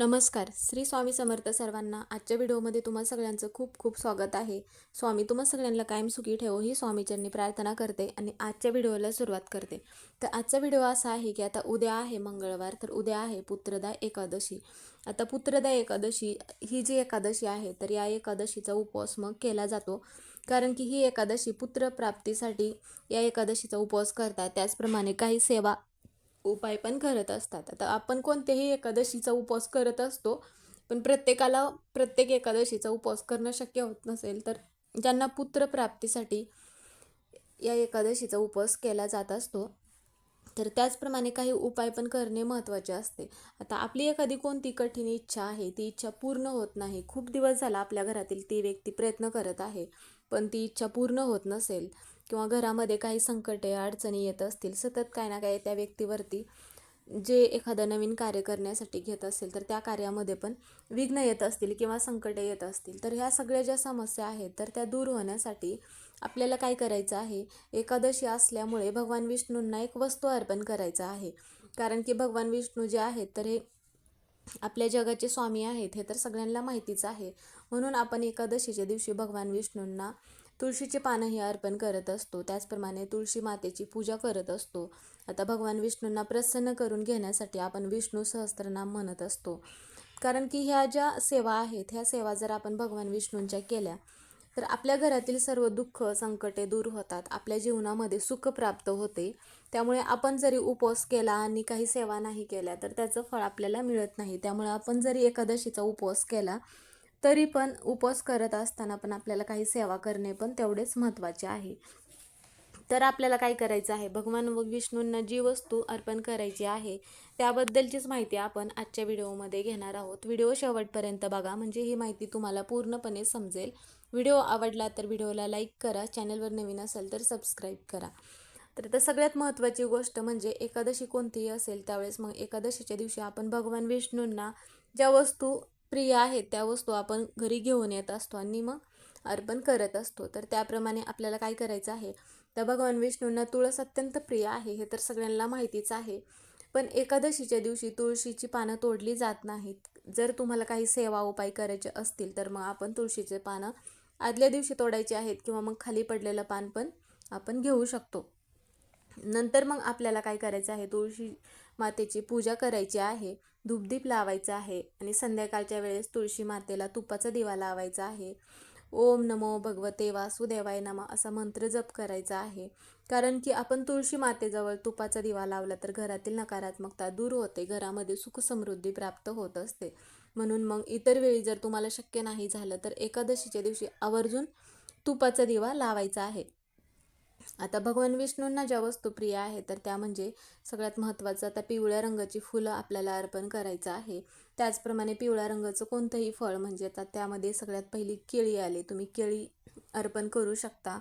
नमस्कार. श्री स्वामी समर्थ सर्वांना आजच्या व्हिडिओमध्ये तुम्हा सगळ्यांचं खूप खूप स्वागत आहे. स्वामी तुम्हा सगळ्यांना कायम सुखी ठेवो ही स्वामीचरणी प्रार्थना करते आणि आजच्या व्हिडिओला सुरुवात करते. तर आजचा व्हिडिओ असा आहे की आता उद्या आहे मंगळवार तर उद्या आहे पुत्रदा एकादशी. आता पुत्रदा एकादशी ही जी एकादशी आहे तर या एकादशीचा उपवास मग केला जातो. कारण की ही एकादशी पुत्रप्राप्तीसाठी या एकादशीचा उपवास करतात. त्याचप्रमाणे काही सेवा उपाय पण करत असतात. आता आपण कोणत्याही एकादशीचा उपवास करत असतो पण प्रत्येकाला प्रत्येक एकादशीचा उपवास करणं शक्य होत नसेल तर ज्यांना पुत्रप्राप्तीसाठी या एकादशीचा उपवास केला जात असतो तर त्याचप्रमाणे काही उपाय पण करणे महत्त्वाचे असते. आता आपली एखादी कोणती कठीण इच्छा आहे ती इच्छा पूर्ण होत नाही. खूप दिवस झाला आपल्या घरातील ती व्यक्ती प्रयत्न करत आहे पण ती इच्छा पूर्ण होत नसेल. किंवा घरामध्ये काही संकटे अडचणी येत असतील सतत काय ना काय त्या व्यक्तीवरती जे एखादं नवीन कार्य करण्यासाठी घेत असेल तर त्या कार्यामध्ये पण विघ्न येत असतील किंवा संकटे येत असतील. तर ह्या सगळ्या ज्या समस्या आहेत तर त्या दूर होण्यासाठी आपल्याला काय करायचं आहे? एकादशी असल्यामुळे भगवान विष्णूंना एक वस्तू अर्पण करायचं आहे. कारण की भगवान विष्णू जे आहेत तर हे आपल्या जगाचे स्वामी आहेत हे तर सगळ्यांना माहितीच आहे. म्हणून आपण एकादशीच्या दिवशी भगवान विष्णूंना तुळशीची पानंही अर्पण करत असतो. त्याचप्रमाणे तुळशी मातेची पूजा करत असतो. आता भगवान विष्णूंना प्रसन्न करून घेण्यासाठी आपण विष्णू सहस्त्रनाम म्हणत असतो. कारण की ह्या ज्या सेवा आहेत ह्या सेवा जर आपण भगवान विष्णूंच्या केल्या तर आपल्या घरातील सर्व दुःख संकटे दूर होतात. आपल्या जीवनामध्ये सुख प्राप्त होते. त्यामुळे आपण जरी उपवास केला आणि काही सेवा नाही केल्या तर त्याचं फळ आपल्याला मिळत नाही. त्यामुळे आपण जरी एकादशीचा उपवास केला तरी पण उपवास करत असताना पण आपल्याला काही सेवा करणे पण तेवढेच महत्त्वाचे आहे. तर आपल्याला काय करायचं आहे? भगवान व विष्णूंना जी वस्तू अर्पण करायची आहे त्याबद्दलचीच माहिती आपण आजच्या व्हिडिओमध्ये घेणार आहोत. व्हिडिओ शेवटपर्यंत बघा म्हणजे ही माहिती तुम्हाला पूर्णपणे समजेल. व्हिडिओ आवडला तर व्हिडिओला लाईक करा चॅनलवर नवीन असेल तर सबस्क्राईब करा. तर आता सगळ्यात महत्त्वाची गोष्ट म्हणजे एकादशी कोणतीही असेल त्यावेळेस मग एकादशीच्या दिवशी आपण भगवान विष्णूंना ज्या वस्तू प्रिय आहेत त्या वस्तू आपण घरी घेऊन येत असतो आणि मग अर्पण करत असतो. तर त्याप्रमाणे आपल्याला काय करायचं आहे? तर भगवान विष्णूंना तुळस अत्यंत प्रिय आहे हे तर सगळ्यांना माहितीच आहे. पण एकादशीच्या दिवशी तुळशीची पानं तोडली जात नाहीत. जर तुम्हाला काही सेवा उपाय करायचे असतील तर मग आपण तुळशीचे पानं आदल्या दिवशी तोडायचे आहेत किंवा मग खाली पडलेलं पान पण आपण घेऊ शकतो. नंतर मग आपल्याला काय करायचं आहे? तुळशी मातेची पूजा करायची आहे. धूपदीप लावायचा आहे आणि संध्याकाळच्या वेळेस तुळशी मातेला तुपाचा दिवा लावायचा आहे. ओम नमो भगवते वासुदेवाय नमा असा मंत्र जप करायचा आहे. कारण की आपण तुळशी मातेजवळ तुपाचा दिवा लावला तर घरातील नकारात्मकता दूर होते. घरामध्ये सुखसमृद्धी प्राप्त होत असते. म्हणून मग इतर वेळी जर तुम्हाला शक्य नाही झालं तर एकादशीच्या दिवशी आवर्जून तुपाचा दिवा लावायचा आहे. आता भगवान विष्णूंना ज्या वस्तू प्रिय आहे तर त्या म्हणजे सगळ्यात महत्त्वाचं आता पिवळ्या रंगाची फुलं आपल्याला अर्पण करायचं आहे. त्याचप्रमाणे पिवळ्या रंगाचं कोणतंही फळ म्हणजे आता त्यामध्ये सगळ्यात पहिली केळी आली. तुम्ही केळी अर्पण करू शकता.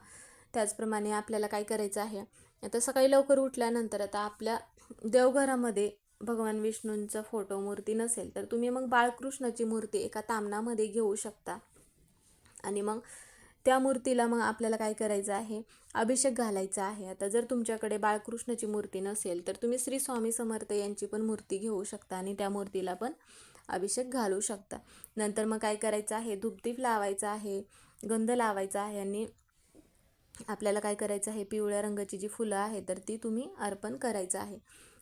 त्याचप्रमाणे आपल्याला काय करायचं आहे आता सकाळी लवकर उठल्यानंतर आता आपल्या देवघरामध्ये भगवान विष्णूंचा फोटो मूर्ती नसेल तर तुम्ही मग बाळकृष्णाची मूर्ती एका तामणामध्ये घेऊ शकता. आणि मग त्या मूर्तीला मग आपल्याला काय करायचं आहे? अभिषेक घालायचा आहे. आता जर तुमच्याकडे बाळकृष्णाची मूर्ती नसेल तर तुम्ही श्री स्वामी समर्थ यांची पण मूर्ती घेऊ शकता आणि त्या मूर्तीला पण अभिषेक घालू शकता. नंतर मग काय करायचं आहे? धूपदीप लावायचा आहे गंध लावायचा आहे आणि आपल्याला काय करायचं आहे? पिवळ्या रंगाची जी फुलं आहे तर ती तुम्ही अर्पण करायचं आहे.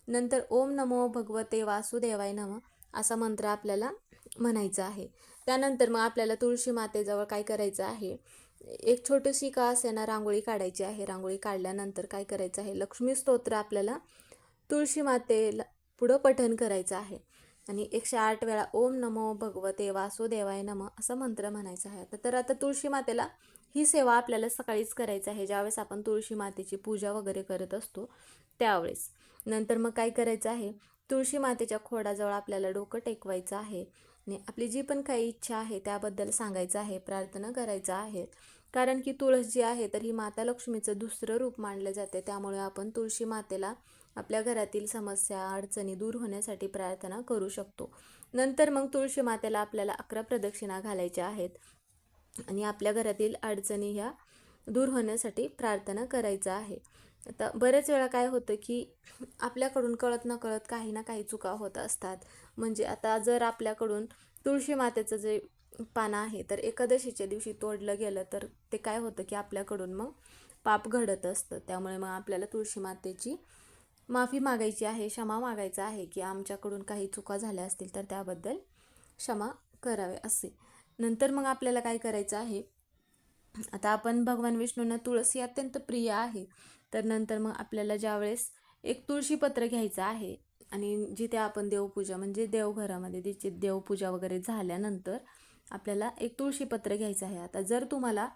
नंतर ओम नमो भगवते वासुदेवाय नम असा मंत्र आपल्याला म्हणायचा आहे. त्यानंतर मग आपल्याला तुळशी मातेजवळ काय करायचं आहे? एक छोटीशी का असेना रांगोळी काढायची आहे. रांगोळी काढल्यानंतर काय करायचं आहे? लक्ष्मी स्तोत्र आपल्याला तुळशी मातेला पुढं पठन करायचं आहे. आणि एकशे आठ वेळा ओम नमो भगवते वासुदेवाय नम असा मंत्र म्हणायचा आहे. तर आता तुळशी मातेला ही सेवा आपल्याला सकाळीच करायची आहे. ज्यावेळेस आपण तुळशी मातेची पूजा वगैरे करत असतो त्यावेळेस. नंतर मग काय करायचं आहे? तुळशी मातेच्या खोडाजवळ आपल्याला डोकं टेकवायचं आहे. आणि आपली जी पण काही इच्छा आहे त्याबद्दल सांगायचं आहे प्रार्थना करायचं आहे. कारण की तुळस जी आहे तर ही माता लक्ष्मीचं दुसरं रूप मानलं जाते. त्यामुळे आपण तुळशी मातेला आपल्या घरातील समस्या अडचणी दूर होण्यासाठी प्रार्थना करू शकतो. नंतर मग तुळशी मातेला आपल्याला अकरा प्रदक्षिणा घालायच्या आहेत. आणि आपल्या घरातील अडचणी ह्या दूर होण्यासाठी प्रार्थना करायचं आहे. आता बरेच वेळा काय होतं की आपल्याकडून कळत न कळत काही ना काही चुका होत असतात. म्हणजे आता जर आपल्याकडून तुळशी मातेचं जे पानं आहे तर एकादशीच्या दिवशी तोडलं गेलं तर ते काय होतं की आपल्याकडून मग पाप घडत असतं. त्यामुळे मग आपल्याला तुळशी मातेची माफी मागायची आहे क्षमा मागायचा आहे की आमच्याकडून काही चुका झाल्या असतील तर त्याबद्दल क्षमा करावे असे. नंतर मग आपल्याला काय करायचं आहे? आता आपण भगवान विष्णूंना तुळस ही अत्यंत प्रिय आहे. तर नंतर मग आपल्याला ज्यावेळेस एक तुळशीपत्र घ्यायचं आहे आणि जिथे आपण देवपूजा म्हणजे देवघरामध्ये तिची देवपूजा वगैरे झाल्यानंतर आपल्याला एक तुळशीपत्र घ्यायचं आहे. आता जर तुम्हाला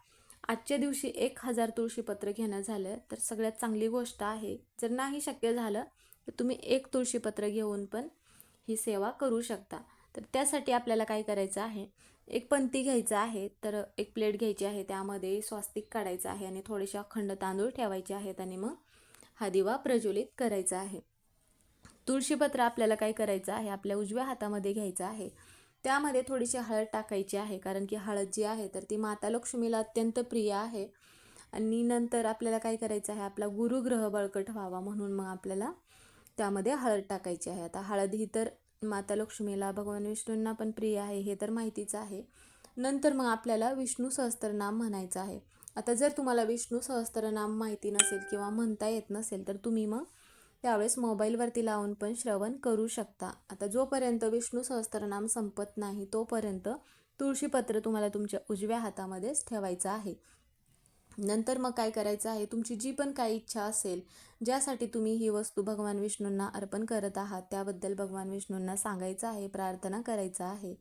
आजच्या दिवशी एक हजार तुळशीपत्र घेणं झालं तर सगळ्यात चांगली गोष्ट आहे. जर नाही शक्य झालं तर तुम्ही एक तुळशीपत्र घेऊन पण ही सेवा करू शकता. तर त्यासाठी आपल्याला काय करायचं आहे एक पंती घ्यायचं आहे तर एक प्लेट घ्यायची आहे त्यामध्ये स्वास्तिक काढायचं आहे आणि थोडेसे अखंड तांदूळ ठेवायचे आहेत आणि मग हा दिवा प्रज्वलित करायचा आहे. तुळशीपत्र आपल्याला काय करायचं आहे? आपल्या उजव्या हातामध्ये घ्यायचं आहे. त्यामध्ये थोडीशी हळद टाकायची आहे कारण की हळद जी आहे तर ती माता लक्ष्मीला अत्यंत प्रिय आहे. आणि नंतर आपल्याला काय करायचं आहे? आपला गुरुग्रह बळकट व्हावा म्हणून मग आपल्याला त्यामध्ये हळद टाकायची आहे. आता हळद ही तर माता लक्ष्मीला भगवान विष्णूंना पण प्रिय आहे हे तर माहितीच आहे. नंतर मग आपल्याला विष्णू सहस्त्रनाम म्हणायचं आहे. आता जर तुम्हाला विष्णू सहस्त्रनाम माहिती नसेल किंवा म्हणता येत नसेल तर तुम्ही मग त्यावेळेस मोबाईलवरती लावून पण श्रवण करू शकता. आता जोपर्यंत विष्णू सहस्त्रनाम संपत नाही तोपर्यंत तुळशीपत्र तुम्हाला तुमच्या उजव्या हातामध्येच ठेवायचं आहे. नंतर मग काय करायचं आहे? तुमची जी पण काही इच्छा असेल ज्यासाठी तुम्ही ही वस्तू भगवान विष्णूंना अर्पण करत आहात त्याबद्दल भगवान विष्णूंना सांगायचं आहे प्रार्थना करायचं आहे.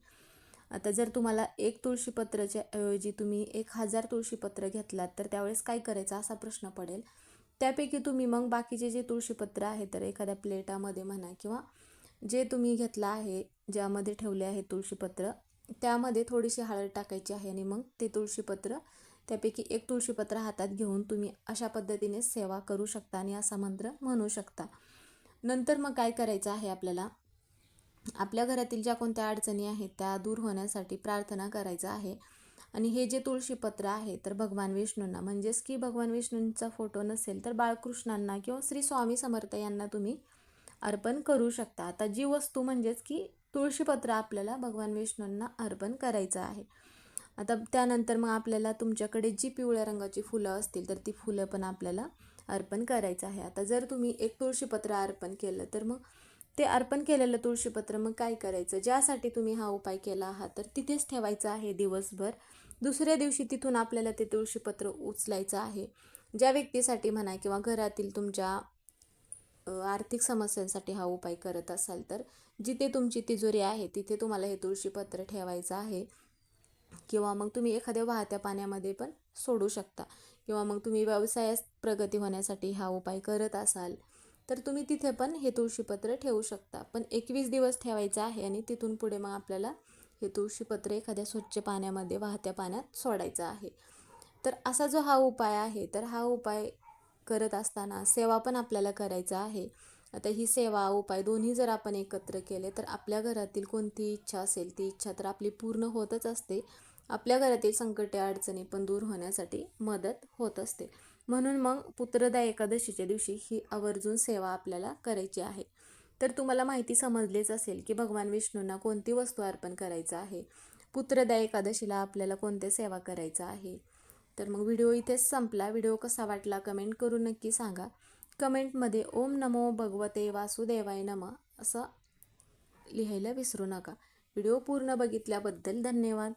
आता जर तुम्हाला एक तुळशीपत्राच्या ऐवजी तुम्ही एक हजार तुळशीपत्र घेतलात तर त्यावेळेस काय करायचं असा प्रश्न पडेल? त्यापैकी तुम्ही मग बाकीचे जे तुळशीपत्र आहे तर एखाद्या प्लेटामध्ये म्हणा किंवा जे तुम्ही घेतलं आहे ज्यामध्ये ठेवले आहे तुळशीपत्र त्यामध्ये थोडीशी हळद टाकायची आहे आणि मग ते तुळशीपत्र त्यापैकी एक तुळशीपत्र हातात घेऊन तुम्ही अशा पद्धतीने सेवा करू शकता आणि असा मंत्र म्हणू शकता. नंतर मग काय करायचं आहे आपल्याला? आपल्या घरातील ज्या कोणत्या अडचणी आहेत त्या दूर होण्यासाठी प्रार्थना करायचं आहे. आणि हे जे तुळशीपत्र आहे तर भगवान विष्णूंना म्हणजेच की भगवान विष्णूंचा फोटो नसेल तर बाळकृष्णांना किंवा श्री स्वामी समर्थ यांना तुम्ही अर्पण करू शकता. आता जी वस्तू म्हणजेच की तुळशीपत्र आपल्याला भगवान विष्णूंना अर्पण करायचं आहे. आता त्यानंतर मग आपल्याला तुमच्याकडे जी पिवळ्या रंगाची फुलं असतील तर ती फुलं पण आपल्याला अर्पण करायचं आहे. आता जर तुम्ही एक तुळशीपत्र अर्पण केलं तर मग ते अर्पण केलेलं तुळशीपत्र मग काय करायचं? ज्यासाठी तुम्ही हा उपाय केला आहात तर तिथेच ठेवायचं आहे दिवसभर. दुसऱ्या दिवशी तिथून आपल्याला ते तुळशीपत्र उचलायचं आहे. ज्या व्यक्तीसाठी म्हणा किंवा घरातील तुमच्या आर्थिक समस्यांसाठी हा उपाय करत असाल तर जिथे तुमची तिजोरी आहे तिथे तुम्हाला हे तुळशीपत्र ठेवायचं आहे. किंवा मग तुम्ही एखाद्या वाहत्या पाण्यामध्ये पण सोडू शकता. किंवा मग तुम्ही व्यवसायात प्रगती होण्यासाठी हा उपाय करत असाल तर तुम्ही तिथे पण हे तुळशीपत्र ठेवू शकता. पण एकवीस दिवस ठेवायचं आहे आणि तिथून पुढे मग आपल्याला हे तुळशीपत्र एखाद्या स्वच्छ पाण्यामध्ये वाहत्या पाण्यात सोडायचं आहे. तर असा जो हा उपाय आहे तर हा उपाय करत असताना सेवा पण आपल्याला करायचा आहे. आता ही सेवा उपाय दोन्ही जर आपण एकत्र केले तर आपल्या घरातील कोणती इच्छा असेल ती इच्छा तर आपली पूर्ण होतच असते. आपल्या घरातील संकटे अडचणी पण दूर होण्यासाठी मदत होत असते. म्हणून मग पुत्रदा एकादशीच्या दिवशी ही आवर्जून सेवा आपल्याला करायची आहे. तर तुम्हाला माहिती समजलीच असेल की भगवान विष्णूंना कोणती वस्तू अर्पण करायचं आहे? पुत्रदा एकादशीला आपल्याला कोणत्या सेवा करायचं आहे? तर मग व्हिडिओ इथेच संपला. व्हिडिओ कसा वाटला कमेंट करून नक्की सांगा. कमेंटमध्ये ओम नमो भगवते वासुदेवाय नम असं लिहायला विसरू नका. व्हिडिओ पूर्ण बघितल्याबद्दल धन्यवाद.